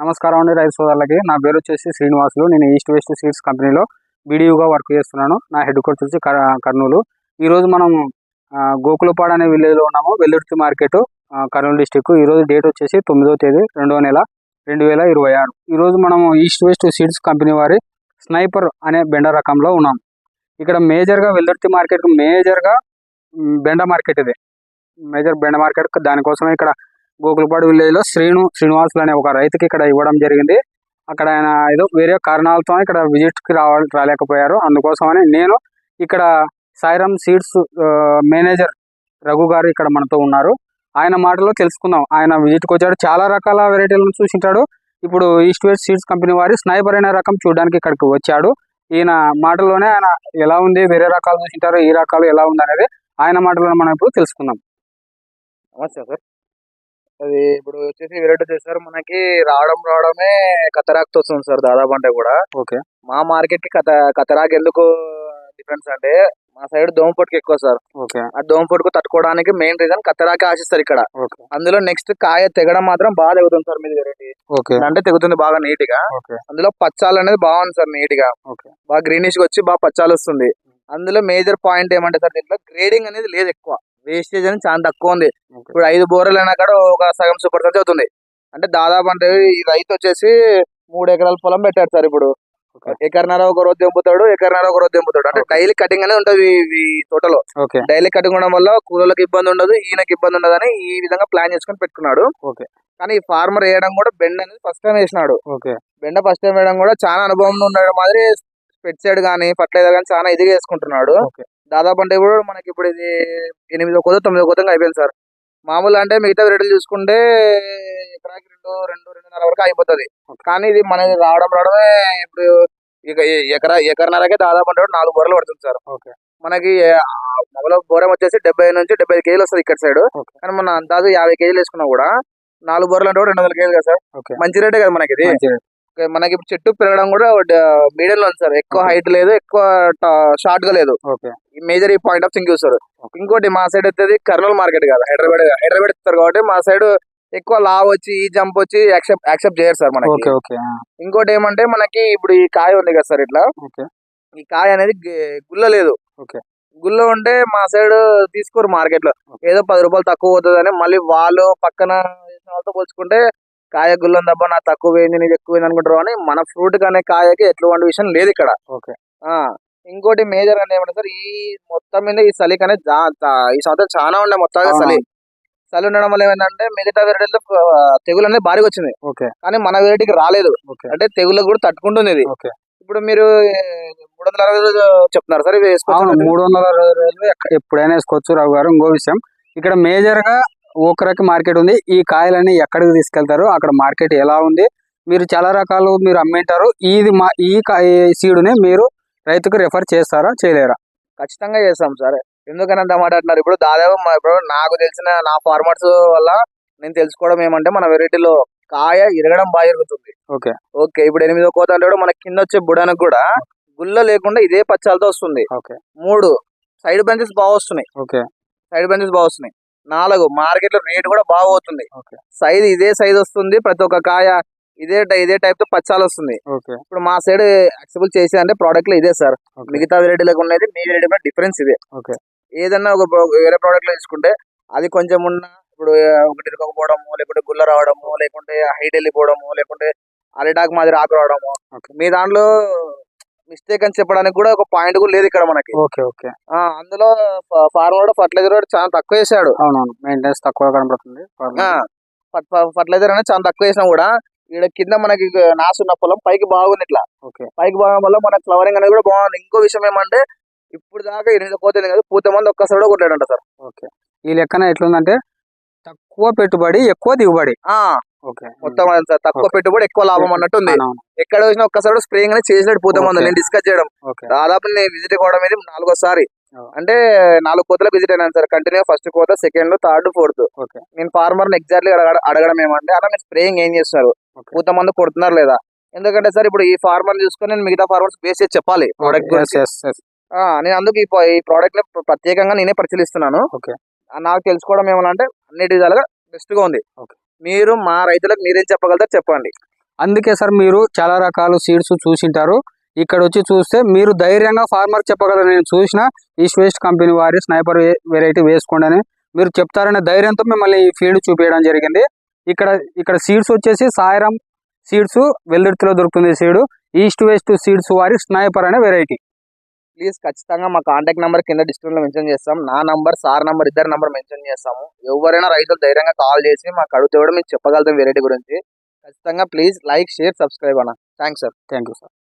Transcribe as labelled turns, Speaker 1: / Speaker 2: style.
Speaker 1: నమస్కారం అండి రైతు సోదరులకి. నా పేరు వచ్చేసి శ్రీనివాసులు. నేను ఈస్ట్ వెస్ట్ సీడ్స్ కంపెనీలో బీడీయూగా వర్క్ చేస్తున్నాను. నా హెడ్ క్వార్టర్ వచ్చి కర్- కర్నూలు. ఈరోజు మనం ఆ, గోకులపాడు అనే విలేజ్లో ఉన్నాము. Vellurthi market Kurnool district. ఈరోజు డేట్ వచ్చేసి తొమ్మిదో తేదీ రెండవ నెల రెండు వేల ఇరవై ఆరు. ఈరోజు మనము ఈస్ట్ వెస్ట్ సీడ్స్ కంపెనీ వారి స్నైపర్ అనే బెండ రకంలో ఉన్నాం. ఇక్కడ మేజర్గా వెల్లుర్తి మార్కెట్ మేజర్గా బెండ మార్కెట్ ఇది. మేజర్ బెండ మార్కెట్ దానికోసమే ఇక్కడ గోకులపాడు విలేజ్లో శ్రీను శ్రీనివాసులు అనే ఒక రైతుకి ఇక్కడ ఇవ్వడం జరిగింది. అక్కడ ఆయన ఏదో వేరే కారణాలతో ఇక్కడ విజిట్కి రావాలి రాలేకపోయారు. అందుకోసమని నేను ఇక్కడ సాయిరామ్ సీడ్స్ మేనేజర్ రఘు గారు ఇక్కడ మనతో ఉన్నారు. ఆయన మాటలో తెలుసుకుందాం. ఆయన విజిట్కి వచ్చాడు. చాలా రకాల వెరైటీలను చూసింటాడు. ఇప్పుడు ఈస్ట్ వెస్ట్ సీడ్స్ కంపెనీ వారి స్నైపర్ అనే రకం చూడడానికి ఇక్కడికి వచ్చాడు. ఈయన మాటల్లోనే ఆయన ఎలా ఉంది వేరే రకాలు చూసింటారు ఈ రకాలు ఎలా ఉంది అనేది ఆయన మాటలను మనం ఇప్పుడు తెలుసుకుందాం.
Speaker 2: నమస్తే సార్. అది ఇప్పుడు వచ్చేసి వెరైటీ వచ్చేసారు మనకి రావడం రావడమే కతరాక్తో వస్తుంది సార్ దాదాపు అంటే కూడా.
Speaker 1: ఓకే.
Speaker 2: మా మార్కెట్కి కత కతరాక్ ఎందుకు డిఫరెన్స్ అంటే మా సైడ్ దోమపొట్టుకు ఎక్కువ సార్.
Speaker 1: ఓకే.
Speaker 2: ఆ దోమపొట్టుకు తట్టుకోవడానికి మెయిన్ రీజన్ కతరాకే ఆశిస్తారు ఇక్కడ. అందులో నెక్స్ట్ కాయ తెగడం మాత్రం బాగా తెగుతుంది సార్ మీది వెరైటీ
Speaker 1: ఓకే.
Speaker 2: అంటే తెగుతుంది బాగా
Speaker 1: నీట్గా
Speaker 2: అందులో పచ్చాలు అనేది బాగుంది సార్
Speaker 1: నీట్గా
Speaker 2: బాగా గ్రీనిష్ వచ్చి బాగా పచ్చాలు వస్తుంది. అందులో మేజర్ పాయింట్ ఏమంటే సార్ దీంట్లో గ్రేడింగ్ అనేది లేదు ఎక్కువ. వేస్టేజ్ అనేది చాలా తక్కువ ఉంది. ఇప్పుడు ఐదు బోర్లు అయినా కూడా ఒక సగం సూపర్ సర్జ్ అవుతుంది. అంటే దాదాపు అంటే ఈ రైతు వచ్చేసి మూడు ఎకరాల పొలం పెట్టాడు సార్ ఇప్పుడు. ఎకరన్నర ఒక రోజు దింపుతాడు ఎకరన్నర ఒక రోజు దింపుతాడు. అంటే. డైలీ కటింగ్ అనేది ఉంటుంది ఈ- తోటలో. డైలీ కటింగ్ ఉండడం వల్ల కూలీలకు ఇబ్బంది ఉండదు ఈయనకి ఇబ్బంది ఉండదు అని ఈ విధంగా ప్లాన్ చేసుకొని పెట్టుకున్నాడు.
Speaker 1: ఓకే.
Speaker 2: కానీ ఈ ఫార్మర్ వేయడం కూడా బెండ్ అనేది ఫస్ట్ టైం వేసినాడు.
Speaker 1: ఓకే.
Speaker 2: బెండ ఫస్ట్ టైం వేయడం కూడా చాలా అనుభవం ఉండడం మాదిరి పెట్సైడ్ కానీ ఫర్టిలైజర్ కానీ చాలా ఇదిగా వేసుకుంటున్నాడు.
Speaker 1: ఓకే.
Speaker 2: దాదాపు అంటే ఇప్పుడు మనకి ఇప్పుడు ఇది ఎనిమిదో కొద్ది తొమ్మిదో కొద్దిగా అయిపోయింది సార్. మామూలు అంటే మిగతా వెరైటీలు చూసుకుంటే ఎకరాకి రెండు రెండు రెండున్నర వరకు అయిపోతుంది. కానీ ఇది మనది రావడం రావడమే ఇప్పుడు ఇక ఎకరా ఎకరన్నరకే దాదాపు అంటే కూడా నాలుగు బోర్లు పడుతుంది సార్.
Speaker 1: ఓకే.
Speaker 2: మనకి మామూలుగా బోరం వచ్చేసి డెబ్బై నుంచి డెబ్బై ఐదు కేజీలు వస్తుంది ఇక్కడ సైడ్. కానీ మన అందాజు యాభై కేజీలు వేసుకున్నా కూడా నాలుగు బోర్లు అంటే కూడా రెండు వందల కేజీలు కదా సార్. మంచి రేటే కదా మనకి ఇది? మనకి ఇప్పుడు చెట్టు పెరగడం కూడా మీడియం లో ఉంది సార్ ఎక్కువ. హైట్ లేదు ఎక్కువ షార్ట్గా లేదు. మేజర్ ఈ పాయింట్ ఆఫ్ థింక్ చూస్తారు ఇంకోటి మా సైడ్ వచ్చేది కర్నూలు మార్కెట్ కాదు హైదరాబాద్ హైదరాబాద్ ఇస్తారు కాబట్టి మా సైడ్ ఎక్కువ లావ్ వచ్చి ఈ జంప్ వచ్చి యాక్సెప్ట్ యాక్సెప్ట్ చేయరు సార్ మనకి. ఇంకోటి ఏమంటే మనకి ఇప్పుడు ఈ కాయ ఉంది కదా సార్ ఇట్లా. ఈ కాయ అనేది గుల్ల లేదు.
Speaker 1: ఓకే.
Speaker 2: గుల్ల ఉంటే మా సైడ్ తీసుకోరు
Speaker 1: మార్కెట్లో.
Speaker 2: ఏదో పది రూపాయలు తక్కువ అవుతుందని మళ్ళీ వాళ్ళు పక్కన వాళ్ళతో పోల్చుకుంటే కాయ గుల్ల ఉందబ్బా నాకు తక్కువ పోయింది నీకు ఎక్కువ అనుకుంటారు అని మన ఫ్రూట్ అనే కాయకి ఎటువంటి విషయం లేదు ఇక్కడ.
Speaker 1: ఓకే.
Speaker 2: ఆ ఇంకోటి మేజర్ అంటే ఏమంటే సార్ ఈ మొత్తం మీద ఈ చలికి అనేది జా- జా- ఈ సంవత్సరం చాలా ఉండే మొత్తంగా చలి. చలి ఉండడం వల్ల ఏమైందంటే మిగతా వెరైటీలో తెగులు అనేది భారీగా వచ్చింది.
Speaker 1: ఓకే.
Speaker 2: కానీ మన వెరైటీకి రాలేదు.
Speaker 1: ఓకే.
Speaker 2: అంటే తెగులకు కూడా తట్టుకుంటుంది ఇది.
Speaker 1: ఓకే.
Speaker 2: ఇప్పుడు మీరు మూడు వందల అరవై రోజులు చెప్తున్నారు సార్ ఇవి
Speaker 1: అవును
Speaker 2: వేసుకోవచ్చు
Speaker 1: మూడు వందల అరవై రోజులు ఎప్పుడైనా వేసుకోవచ్చు రావు గారు ఇంకో విషయం. ఇక్కడ మేజర్గా ఓకరకి మార్కెట్ ఉంది. ఈ కాయలన్నీ ఎక్కడికి తీసుకెళ్తారు? అక్కడ మార్కెట్ ఎలా ఉంది? మీరు చాలా రకాలు మీరు అమ్మింటారు. ఇది మా ఈ సీడుని మీరు రైతుకు రెఫర్ చేస్తారా? చేయలేరా?
Speaker 2: ఖచ్చితంగా చేస్తాం సార్. ఎందుకని అంత మాట అంటున్నారు? ఇప్పుడు దాదాపు ఇప్పుడు నాకు తెలిసిన నా ఫార్మర్స్ వల్ల నేను తెలుసుకోవడం ఏమంటే మన వెరైటీలో కాయ ఇరగడం బాగా ఇరుగుతుంది
Speaker 1: ఓకే.
Speaker 2: ఓకే ఇప్పుడు ఎనిమిదో కోత అంటే మన కింద వచ్చే బుడానికి కూడా గుల్ల లేకుండా ఇదే పచ్చాలతో వస్తుంది.
Speaker 1: ఓకే.
Speaker 2: మూడు సైడ్ బెంచెస్ బాగా వస్తున్నాయి.
Speaker 1: ఓకే.
Speaker 2: సైడ్ బెంచెస్ బాగా వస్తున్నాయి. నాలుగు మార్కెట్లో రేట్ కూడా బాగా పోతుంది
Speaker 1: ఓకే.
Speaker 2: సైజ్ ఇదే సైజ్ వస్తుంది ప్రతి ఒక్క కాయ ఇదే ఇదే టైప్తో పచ్చాలు వస్తుంది.
Speaker 1: ఓకే.
Speaker 2: ఇప్పుడు మా సైడ్ యాక్సెప్ట్ చేసే అంటే ప్రోడక్ట్లో ఇదే సార్ మిగతా వెరైటీలకు ఉన్నది మీ వెరైటీ డిఫరెన్స్ ఇదే.
Speaker 1: ఓకే.
Speaker 2: ఏదన్నా ఒక వేరే ప్రోడక్ట్లో తీసుకుంటే అది కొంచెం ఉన్న ఇప్పుడు ఒకటి ఇరుకోకపోవడము లేకుంటే గుల్ల రావడము లేకుంటే హైట్ వెళ్ళిపోవడము లేకుంటే అరిటాక్ మాదిరి ఆకు రావడము. మీ దాంట్లో మిస్టేక్ అని చెప్పడానికి కూడా ఒక పాయింట్ కూడా లేదు ఇక్కడ మనకి.
Speaker 1: Okay okay.
Speaker 2: ఆ, అందులో ఫార్మర్ కూడా ఫర్టిలైజర్ కూడా చాలా తక్కువ వేసాడు
Speaker 1: అవునవును మెయింటెనెన్స్ తక్కువ కనబడుతుంది
Speaker 2: ఫర్టిలైజర్ అనేది చాలా తక్కువ వేసినా కూడా ఇక్కడ కింద మనకి నాసున్న పొలం పైకి బాగుంది ఇట్లా.
Speaker 1: ఓకే.
Speaker 2: పైకి బాగడం వల్ల మనకి ఫ్లవరింగ్ అనేది కూడా బాగుంది. ఇంకో విషయం ఏమంటే ఇప్పుడు దాకా ఎనిమిది పోతుంది కదా పూత మంది ఒక్కసారి కూడా కొట్టాడంట సార్.
Speaker 1: ఓకే. ఈ లెక్కన ఎట్లుందంటే తక్కువ పెట్టుబడి ఎక్కువ దిగుబడి.
Speaker 2: ఆ
Speaker 1: ఓకే.
Speaker 2: మొత్తం అది సార్ తక్కువ
Speaker 1: Okay.
Speaker 2: పెట్టుబడి ఎక్కువ లాభం అన్నట్టు ఉంది.
Speaker 1: అవునవును.
Speaker 2: ఎక్కడ వచ్చినా ఒక్కసారి స్ప్రేయింగ్ అనేది చేసినట్టు పూత. నేను డిస్కస్ చేయడం. దాదాపు నేను విజిట్ కావడం ఇది నాలుగోసారి. అంటే నాలుగు కోతలకు విజిట్ అయినాను సార్. కంటిన్యూ ఫస్ట్ కోత సెకండ్ థర్డ్ ఫోర్త్ నేను ఫార్మర్ ఎగ్జాక్ట్లీ అడగడం ఏమంటే అలా మీరు స్ప్రేయింగ్ ఏం చేస్తున్నారు. పూత మందు కొడుతున్నారు లేదా? ఎందుకంటే సార్ ఇప్పుడు ఈ ఫార్మర్ చూసుకొని నేను మిగతా ఫార్మర్స్ బేస్ చేసి చెప్పాలి ప్రోడక్ట్ గురించి. నేను అందుకు ఈ ప్రోడక్ట్ని ప్ర- ప్రత్యేకంగా నేనే పరిశీలిస్తున్నాను. నాకు తెలుసుకోవడం ఏమన్నా అంటే అన్నిటి విధాలుగా బెస్ట్గా ఉంది. మీరు మా రైతులకు మీరేం చెప్పగలుగుతారు చెప్పండి.
Speaker 1: అందుకే సార్ మీరు చాలా రకాల సీడ్స్ చూసింటారు. ఇక్కడ వచ్చి చూస్తే మీరు ధైర్యంగా ఫార్మర్ చెప్పగలరు. నేను చూసిన ఈస్ట్ వెస్ట్ కంపెనీ వారి స్నైపర్ వెరైటీ వేసుకోండి అని మీరు చెప్తారనే ధైర్యంతో మిమ్మల్ని ఈ ఫీల్డ్ చూపించడం జరిగింది. ఇక్కడ ఇక్కడ సీడ్స్ వచ్చేసి సాయిరామ్ సీడ్స్ వెల్లుర్తిలో దొరుకుతుంది సీడ్ ఈస్ట్ వెస్ట్ సీడ్స్ వారి స్నైపర్ అనే వెరైటీ
Speaker 2: ప్లీజ్ ఖచ్చితంగా మా కాంటాక్ట్ నెంబర్ కింద డిస్క్రిప్షన్లో మెన్షన్ చేస్తాం. నా నంబర్ సార్ నంబర్ ఇద్దరు నంబర్ మెన్షన్ చేస్తాము. ఎవరైనా రైతులు ధైర్యంగా కాల్ చేసి మాకు అడిగితే కూడా మేము చెప్పగలుగుతాం వెరైటీ గురించి. ఖచ్చితంగా ప్లీజ్ లైక్ షేర్ సబ్స్క్రైబ్ అన్న. Thanks sir.
Speaker 1: Thank you sir.